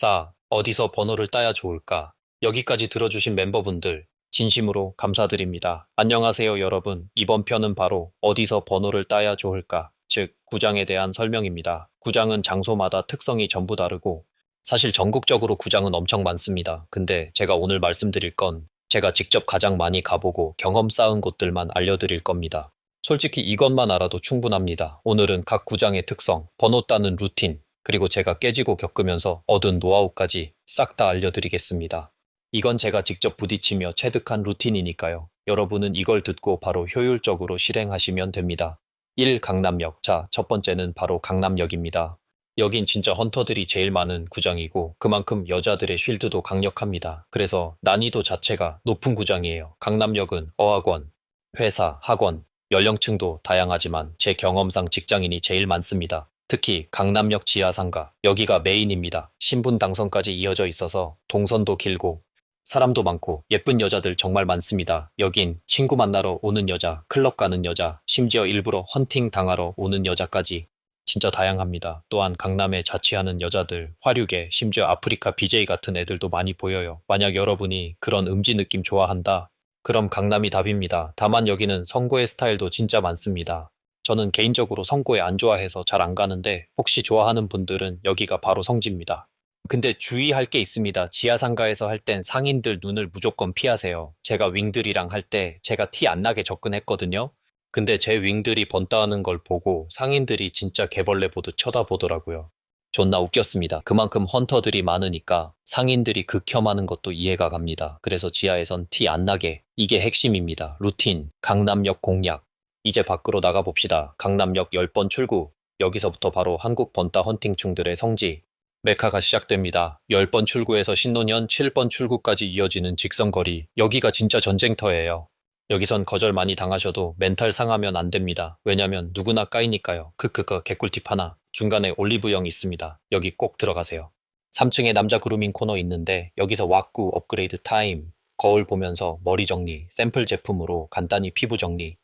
싸, 어디서 번호를 따야 좋을까? 여기까지 들어주신 멤버분들, 진심으로 감사드립니다. 안녕하세요, 여러분. 이번 편은 바로 어디서 번호를 따야 좋을까? 즉, 구장에 대한 설명입니다. 구장은 장소마다 특성이 전부 다르고, 사실 전국적으로 구장은 엄청 많습니다. 근데 제가 오늘 말씀드릴 건 제가 직접 가장 많이 가보고 경험 쌓은 곳들만 알려드릴 겁니다. 솔직히 이것만 알아도 충분합니다. 오늘은 각 구장의 특성, 번호 따는 루틴, 그리고 제가 깨지고 겪으면서 얻은 노하우까지 싹 다 알려드리겠습니다. 이건 제가 직접 부딪히며 체득한 루틴이니까요. 여러분은 이걸 듣고 바로 효율적으로 실행하시면 됩니다. 1. 강남역. 자, 첫 번째는 바로 강남역입니다. 여긴 진짜 헌터들이 제일 많은 구장이고 그만큼 여자들의 쉴드도 강력합니다. 그래서 난이도 자체가 높은 구장이에요. 강남역은 어학원, 회사, 학원, 연령층도 다양하지만 제 경험상 직장인이 제일 많습니다. 특히 강남역 지하상가, 여기가 메인입니다. 신분 당선까지 이어져 있어서 동선도 길고 사람도 많고 예쁜 여자들 정말 많습니다. 여긴 친구 만나러 오는 여자, 클럽 가는 여자, 심지어 일부러 헌팅 당하러 오는 여자까지 진짜 다양합니다. 또한 강남에 자취하는 여자들, 화류계, 심지어 아프리카 BJ 같은 애들도 많이 보여요. 만약 여러분이 그런 음지 느낌 좋아한다? 그럼 강남이 답입니다. 다만 여기는 선고의 스타일도 진짜 많습니다. 저는 개인적으로 선고에 안 좋아해서 잘 안 가는데 혹시 좋아하는 분들은 여기가 바로 성지입니다. 근데 주의할 게 있습니다. 지하상가에서 할 땐 상인들 눈을 무조건 피하세요. 제가 윙들이랑 할 때 제가 티 안 나게 접근했거든요. 근데 제 윙들이 번따하는 걸 보고 상인들이 진짜 개벌레 보듯 쳐다보더라고요. 존나 웃겼습니다. 그만큼 헌터들이 많으니까 상인들이 극혐하는 것도 이해가 갑니다. 그래서 지하에선 티 안 나게 이게 핵심입니다. 루틴, 강남역 공략. 이제 밖으로 나가봅시다. 강남역 10번 출구. 여기서부터 바로 한국 번따 헌팅충들의 성지. 메카가 시작됩니다. 10번 출구에서 신논현 7번 출구까지 이어지는 직선거리. 여기가 진짜 전쟁터예요. 여기선 거절 많이 당하셔도 멘탈 상하면 안 됩니다. 왜냐면 누구나 까이니까요. 크크크 개꿀팁 하나. 중간에 올리브영 있습니다. 여기 꼭 들어가세요. 3층에 남자 그루밍 코너 있는데 여기서 왁구 업그레이드 타임, 거울 보면서 머리 정리, 샘플 제품으로 간단히 피부 정리,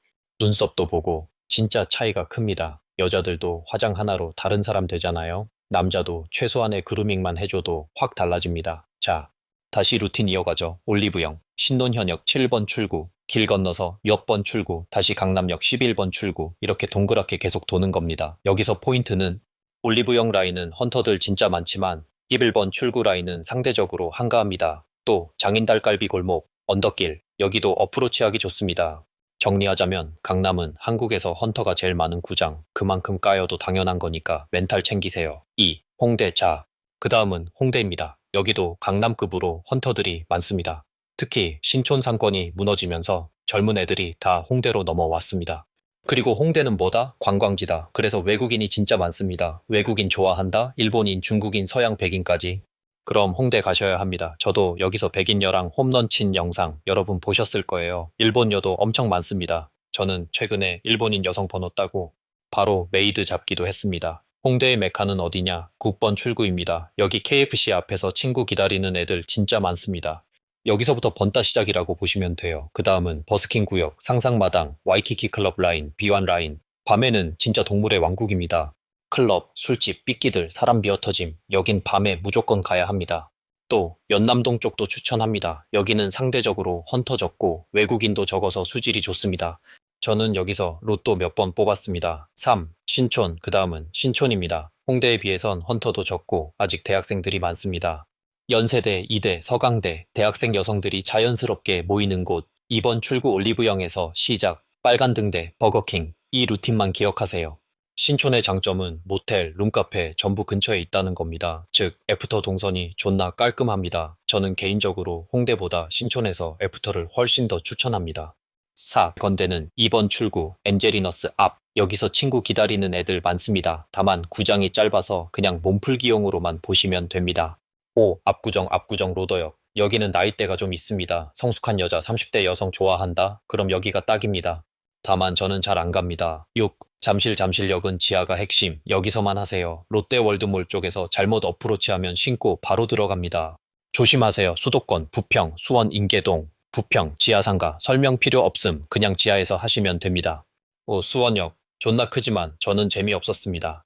눈썹도 보고 진짜 차이가 큽니다. 여자들도 화장 하나로 다른 사람 되잖아요. 남자도 최소한의 그루밍만 해줘도 확 달라집니다. 자, 다시 루틴 이어가죠. 올리브영, 신논현역 7번 출구, 길 건너서 몇 번 출구, 다시 강남역 11번 출구, 이렇게 동그랗게 계속 도는 겁니다. 여기서 포인트는 올리브영 라인은 헌터들 진짜 많지만 11번 출구 라인은 상대적으로 한가합니다. 또 장인달갈비 골목, 언덕길, 여기도 어프로치하기 좋습니다. 정리하자면 강남은 한국에서 헌터가 제일 많은 구장, 그만큼 까여도 당연한 거니까 멘탈 챙기세요. 2. 홍대 자. 그 다음은 홍대입니다. 여기도 강남급으로 헌터들이 많습니다. 특히 신촌 상권이 무너지면서 젊은 애들이 다 홍대로 넘어왔습니다. 그리고 홍대는 뭐다? 관광지다. 그래서 외국인이 진짜 많습니다. 외국인 좋아한다? 일본인, 중국인, 서양 백인까지. 그럼 홍대 가셔야 합니다. 저도 여기서 백인여랑 홈런 친 영상 여러분 보셨을 거예요. 일본여도 엄청 많습니다. 저는 최근에 일본인 여성 번호 따고 바로 메이드 잡기도 했습니다. 홍대의 메카는 어디냐? 9번 출구입니다. 여기 KFC 앞에서 친구 기다리는 애들 진짜 많습니다. 여기서부터 번따 시작이라고 보시면 돼요. 그 다음은 버스킹 구역, 상상마당, 와이키키 클럽 라인, 비완 라인. 밤에는 진짜 동물의 왕국입니다. 클럽, 술집, 삐끼들, 사람 비어터짐. 여긴 밤에 무조건 가야 합니다. 또 연남동 쪽도 추천합니다. 여기는 상대적으로 헌터 적고 외국인도 적어서 수질이 좋습니다. 저는 여기서 로또 몇 번 뽑았습니다. 3. 신촌, 그 다음은 신촌입니다. 홍대에 비해선 헌터도 적고 아직 대학생들이 많습니다. 연세대, 이대, 서강대, 대학생 여성들이 자연스럽게 모이는 곳 2번 출구 올리브영에서 시작 빨간 등대, 버거킹 이 루틴만 기억하세요. 신촌의 장점은 모텔, 룸카페 전부 근처에 있다는 겁니다. 즉 애프터 동선이 존나 깔끔합니다. 저는 개인적으로 홍대보다 신촌에서 애프터를 훨씬 더 추천합니다. 4. 건대는 2번 출구 엔젤리너스 앞 여기서 친구 기다리는 애들 많습니다. 다만 구장이 짧아서 그냥 몸풀기용으로만 보시면 됩니다. 5. 압구정 압구정 로더역 여기는 나이대가 좀 있습니다. 성숙한 여자 30대 여성 좋아한다? 그럼 여기가 딱입니다. 다만 저는 잘 안 갑니다. 6. 잠실 잠실역은 지하가 핵심. 여기서만 하세요. 롯데월드몰 쪽에서 잘못 어프로치하면 신고 바로 들어갑니다. 조심하세요. 수도권, 부평, 수원 인계동, 부평, 지하상가 설명 필요 없음. 그냥 지하에서 하시면 됩니다. 오, 수원역 존나 크지만 저는 재미없었습니다.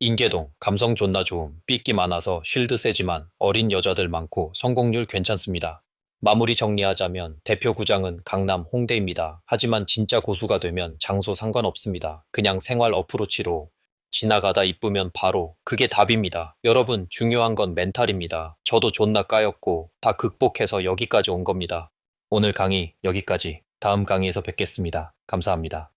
인계동, 감성 존나 좋음, 삐끼 많아서 쉴드 세지만 어린 여자들 많고 성공률 괜찮습니다. 마무리 정리하자면 대표 구장은 강남 홍대입니다. 하지만 진짜 고수가 되면 장소 상관없습니다. 그냥 생활 어프로치로 지나가다 이쁘면 바로 그게 답입니다. 여러분 중요한 건 멘탈입니다. 저도 존나 까였고 다 극복해서 여기까지 온 겁니다. 오늘 강의 여기까지. 다음 강의에서 뵙겠습니다. 감사합니다.